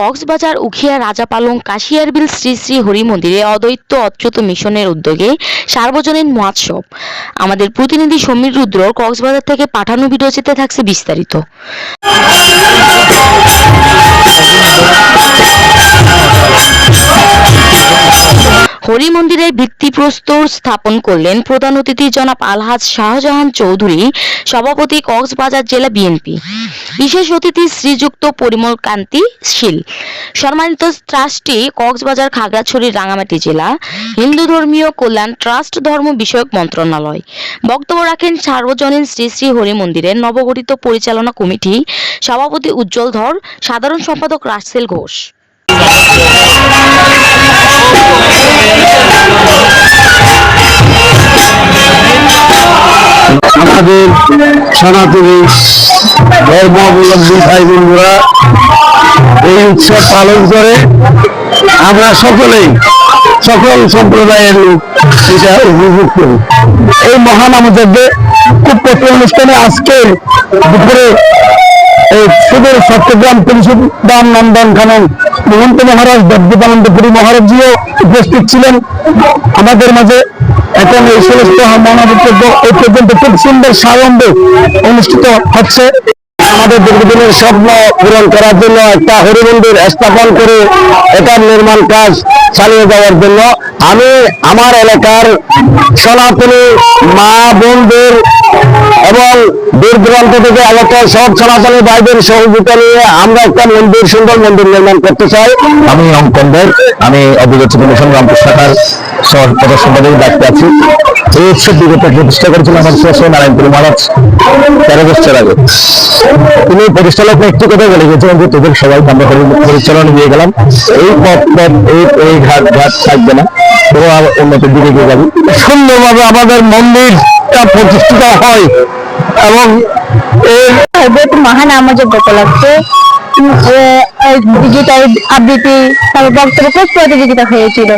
কক্সবাজার, উখিয়া, রাজাপালং, কাশিয়ারবিল, শ্রী শ্রী হরি মন্দিরে অদ্বৈত অচ্যুত মিশনের উদ্যোগে সার্বজনীন মহোৎসব। আমাদের প্রতিনিধি সমীর রুদ্র কক্সবাজার থেকে পাঠানো ভিডিওচিতে থাকছে বিস্তারিত। হরি মন্দিরের ভিত্তিপ্রস্তর স্থাপন করলেন প্রধান অতিথি জনাব আলহাজ শাহজাহান চৌধুরী, সভাপতি কক্সবাজার জেলা বিএনপি। বিশেষ অতিথি শ্রীযুক্ত পরিমল কান্তি শীল, সম্মানিত ট্রাস্টি কক্সবাজার খাগড়াছড়ি রাঙামাটি জেলা, হিন্দু ধর্মীয় কল্যাণ ট্রাস্ট ধর্ম বিষয়ক মন্ত্রণালয়। বক্তব্য রাখেন সার্বজনীন শ্রী শ্রী হরি মন্দিরের নবগঠিত পরিচালনা কমিটি সভাপতি উজ্জ্বল ধর, সাধারণ সম্পাদক রাসেল ঘোষ। আমাদের সনাতনী ধর্মাবলম্বী ভাই বোনরা এই উৎসব পালন করে। আমরা সকলেই সকল সম্প্রদায়ের লোক এটা উপভোগ করি। এই মহান আমাদের খুব প্রতি অনুষ্ঠানে আজকে দুপুরে এই সুদূর চট্টগ্রাম পরিষদ দান নন্দন খানন মহন্ত মহারাজ দেবদীপানন্দপুরী মহারাজজিও উপস্থিত ছিলেন। আমাদের মাঝে এখন এই সমস্ত এই পর্যন্ত খুব সুন্দর সারম্ভে অনুষ্ঠিত হচ্ছে। আমাদের দীর্ঘদিনের স্বপ্ন পূরণ করার জন্য একটা হরিমন্দির স্থাপন করে এটার নির্মাণ কাজ চালিয়ে যাওয়ার জন্য আমি আমার এলাকার সনাতনী মা বোনদের এবং দূর দূরান্ত থেকে এলাকার সব সনাতনী ভাইদের সহযোগিতা নিয়ে আমরা একটা মন্দির, সুন্দর মন্দির নির্মাণ করতে চাই। আমি অঙ্কনদের আমি অভিযোগ মিশন রামপুর শাখার প্রধান সম্পাদক দায়িত্বে আছি। এই উৎসব বিগত প্রতিষ্ঠা করেছিলেন আমার শ্রেষ্ঠ নারায়ণপুর মহারাজ। তেরো বছর আগে। তিনি পরিচালক একটি কথা বলে গেছিলেন যে, তোদের সবাই আমরা পরি- পরিচালনা দিয়ে গেলাম। এই পথ পথ, এই এই ঘাট ঘাট থাকবে না। আবার উন্নতির দিকে গিয়ে যাবি। সুন্দরভাবে আমাদের মন্দিরটা প্রতিষ্ঠিত হয় এবং মহান আমাদের উপলক্ষে গীতার আবৃত্তি তারপর বক্তব্য প্রতিযোগিতা হয়েছিল।